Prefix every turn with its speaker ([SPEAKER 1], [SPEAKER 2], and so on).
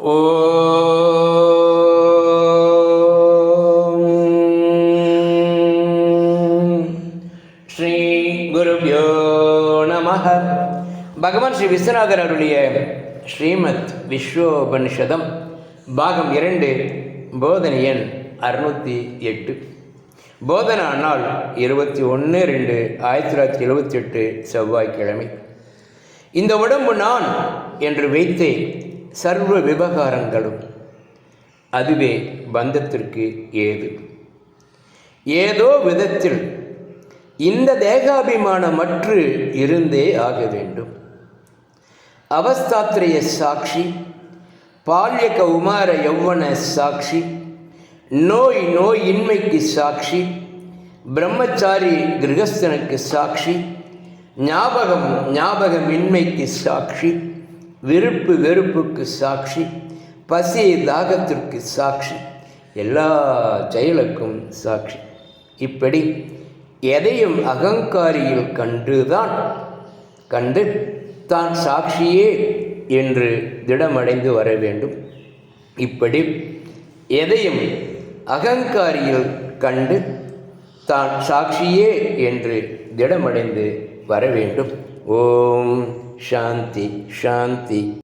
[SPEAKER 1] ஓ ஸ்ரீ குருபியோ நம பகவான் ஸ்ரீ விஸ்வநாதர் அருளிய ஸ்ரீமத் விஸ்வோபனிஷதம் பாகம் இரண்டு போதனை எண் அறுநூற்றி எட்டு. போதனா நாள் இருபத்தி ஒன்று ரெண்டு ஆயிரத்தி தொள்ளாயிரத்தி எழுபத்தி எட்டு செவ்வாய்க்கிழமை. இந்த உடம்பு நான் என்று வைத்தேன் சர்வ விவகாரங்களும் அதுவே பந்தத்திற்கு ஏது? ஏதோ விதத்தில் இந்த தேகாபிமானமற்று இருந்தே ஆக வேண்டும். அவஸ்தாத்திரிய சாட்சி பால்ய கௌமார யௌவன சாட்சி நோய் நோயின்மைக்கு சாட்சி பிரம்மச்சாரி கிரகஸ்தனுக்கு சாட்சி ஞாபகம் ஞாபகமின்மைக்கு சாட்சி விருப்பு வெறுப்புக்கு சாட்சி பசி தாகத்திற்கு சாட்சி எல்லா செயலுக்கும் சாட்சி. இப்படி எதையும் அகங்காரியில் கண்டுதான் கண்டு தான் சாட்சியே என்று திடமடைந்து வர வேண்டும். இப்படி எதையும் அகங்காரியில் கண்டு தான் சாட்சியே என்று திடமடைந்து வர வேண்டும். ஓம் சாந்தி சாந்தி.